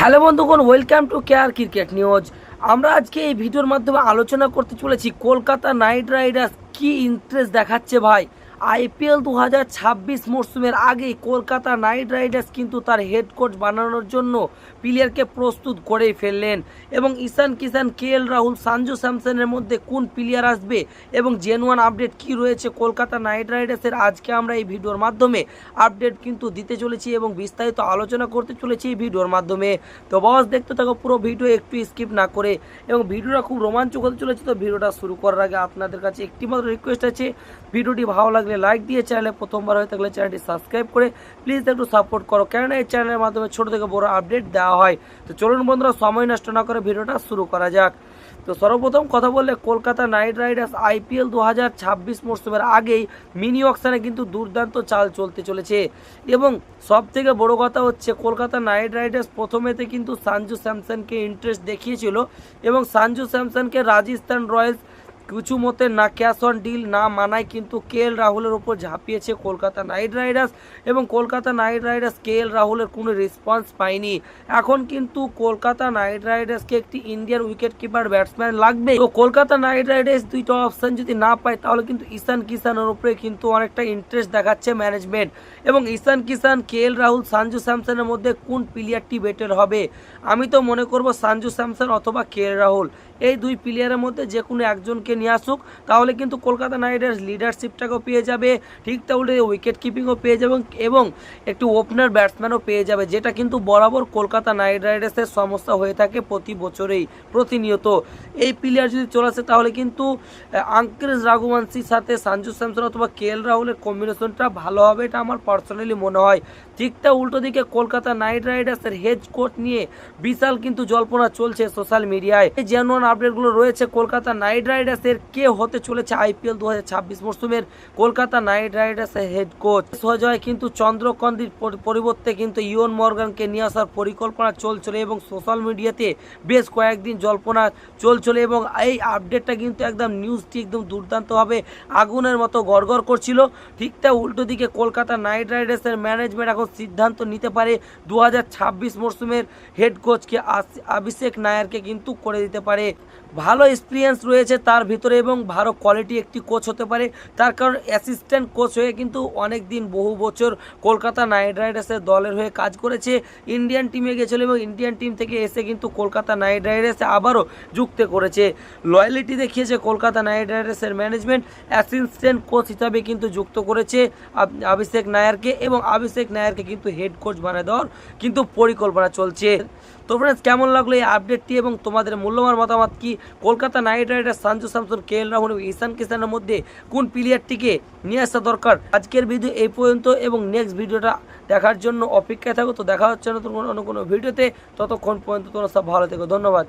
Hello বন্ধুগণ welcome to care cricket news আমরা আজকে এই ভিডিওর মাধ্যমে আলোচনা করতে চলেছি কলকাতা নাইট রাইডার্স কি ইন্টারেস্ট দেখাচ্ছে ভাই। আইপিএল দু হাজার ছাব্বিশ মরশুমের আগেই কলকাতা নাইট রাইডার্স কিন্তু তার হেড কোচ বানানোর জন্য প্লেয়ারকে প্রস্তুত করেই ফেললেন। এবং ঈশান কিষান, কে এল রাহুল সঞ্জু স্যামসনের মধ্যে কোন প্লেয়ার আসবে এবং জেনুয়ান আপডেট কি রয়েছে কলকাতা নাইট রাইডার্সের, আজকে আমরা এই ভিডিওর মাধ্যমে আপডেট কিন্তু দিতে চলেছি এবং বিস্তারিত আলোচনা করতে চলেছি এই ভিডিওর মাধ্যমে। তো বস দেখতে থাকো পুরো ভিডিও, একটু স্কিপ না করে। এবং ভিডিওটা খুব রোমাঞ্চক হতে চলেছে, তো ভিডিওটা শুরু করার আগে আপনাদের কাছে একটি মাত্র রিকোয়েস্ট আছে, ভিডিওটি ভালো লাগলে লাইক দিয়ে চ্যানেলে প্রথমবার হয়ে থাকলে চ্যানেলটি সাবস্ক্রাইব করে প্লিজ একটু সাপোর্ট করো। কেননা এই চ্যানেলের মাধ্যমে ছোট থেকে বড় আপডেট দেওয়া হয়। তো চলুন বন্ধুরা, সময় নষ্ট না করে ভিডিওটা শুরু করা যাক। তো সর্বপ্রথম কথা বললে, কলকাতা নাইট রাইডার্স আইপিএল দু হাজার ছাব্বিশ মরশুমের আগেই মিনি অকশানে কিন্তু দুর্দান্ত চাল চলতে চলেছে। এবং সব থেকে বড় কথা হচ্ছে, কলকাতা নাইট রাইডার্স প্রথমেতে কিন্তু সানজু স্যামসনকে ইন্টারেস্ট দেখিয়েছিল এবং সানজু স্যামসনকে রাজস্থান রয়্যালস কিছু মতে না ক্যাশ অন ডিল না মানায়, কিন্তু কে এল রাহুলের ওপর ঝাঁপিয়েছে কলকাতা নাইট রাইডার্স এবং Kolkata knight riders K L রাহুলের কোনো রেসপন্স পায়নি। এখন কিন্তু কলকাতা নাইট রাইডার্সকে একটি ইন্ডিয়ান উইকেট কিপার, ব্যাটসম্যান লাগবে। তো কলকাতা নাইট রাইডার্স দুইটা অপশান যদি না পায়, তাহলে কিন্তু ঈশান কিষানের উপরে কিন্তু অনেকটা ইন্টারেস্ট দেখাচ্ছে ম্যানেজমেন্ট এবং ঈশান কিষান, কে এল রাহুল, সঞ্জু স্যামসনের মধ্যে কোন প্লেয়ারটি বেটার হবে? আমি তো মনে করব সঞ্জু স্যামসন অথবা কে এল রাহুল। এই দুই প্লেয়ারের মধ্যে যে কোনো একজনকে নিয়ে আসুক, তাহলে কিন্তু কলকাতা নাইট রাইডার্স লিডারশিপটাকেও পেয়ে যাবে, ঠিক তাহলে উইকেট কিপিংও পেয়ে যাবে এবং একটু ওপেনার ব্যাটসম্যানও পেয়ে যাবে, যেটা কিন্তু বরাবর কলকাতা নাইট রাইডার্সের সমস্যা হয়ে থাকে প্রতি বছরেই, প্রতিনিয়ত। এই প্লেয়ার যদি চলে আসে, তাহলে কিন্তু আঙ্কেশ রাঘুবংশীর সাথে সঞ্জু স্যামসন অথবা কে এল রাহুলের কম্বিনেশনটা ভালো হবে, এটা আমার পার্সোনালি মনে হয়। ঠিক তা উল্টো দিকে কলকাতা নাইট রাইডার্সের হেড কোচ নিয়ে বিশাল কিন্তু জল্পনা চলছে সোশ্যাল মিডিয়ায় এই জেনুয়ান আপডেটগুলো রয়েছে কলকাতা নাইট রাইডার্সের কে হতে চলেছে আইপিএল দু মরশুমের কলকাতা নাইট রাইডার্সের হেড কোচ সজয় কিন্তু চন্দ্রকন্দির পরিবর্তে কিন্তু ইয়ন মর্গানকে নিয়ে আসার পরিকল্পনা চলছিল এবং সোশ্যাল মিডিয়াতে বেশ কয়েকদিন জল্পনা চলছিল এবং এই আপডেটটা কিন্তু একদম নিউজটি একদম দুর্দান্তভাবে আগুনের মতো গড়গড় করছিল। ঠিক তা উল্টো দিকে কলকাতা নাইট রাইডার্সের ম্যানেজমেন্ট এখন সিদ্ধান্ত নিতে পারে দু মরশুমের হেড কোচকে অভিষেক নায়ারকে কিন্তু করে দিতে পারে। ভালো এক্সপিরিয়েন্স রয়েছে তার এবং ভালো কোয়ালিটি একটি কোচ হতে পারে। তার কারণ অ্যাসিস্ট্যান্ট কোচ হয়ে কিন্তু অনেক দিন বহু বছর কলকাতা নাইট রাইডার্সের দলের হয়ে কাজ করেছে। ইন্ডিয়ান টিমে গেছিল এবং ইন্ডিয়ান টিম থেকে এসে কিন্তু কলকাতা নাইট রাইডার্সে আবারও যুক্ত করেছে। লয়ালিটি দেখিয়েছে কলকাতা নাইট রাইডার্সের ম্যানেজমেন্ট অ্যাসিস্ট্যান্ট কোচ হিসাবে কিন্তু যুক্ত করেছে অভিষেক নায়ারকে এবং অভিষেক নায়ারকে কিন্তু হেড কোচ বানিয়ে দেওয়ার কিন্তু পরিকল্পনা চলছে। তো ফ্রেন্ডস কেমন লাগল এই আপডেটটি এবং তোমাদের মূল্যবান মতামত কি? Kolkata knight riders Sanju Samson K L Rahul এবং ঈশান কিষানের মধ্যে কোন প্লেয়ারটিকে নিয়ে আসা দরকার? আজকের ভিডিও এই পর্যন্ত এবং নেক্সট ভিডিওটা দেখার জন্য অপেক্ষায় থাকো। তো দেখা হচ্ছে নতুন অন্য কোনো ভিডিওতে। ততক্ষণ পর্যন্ত তোমরা সব ভালো থেকো। ধন্যবাদ।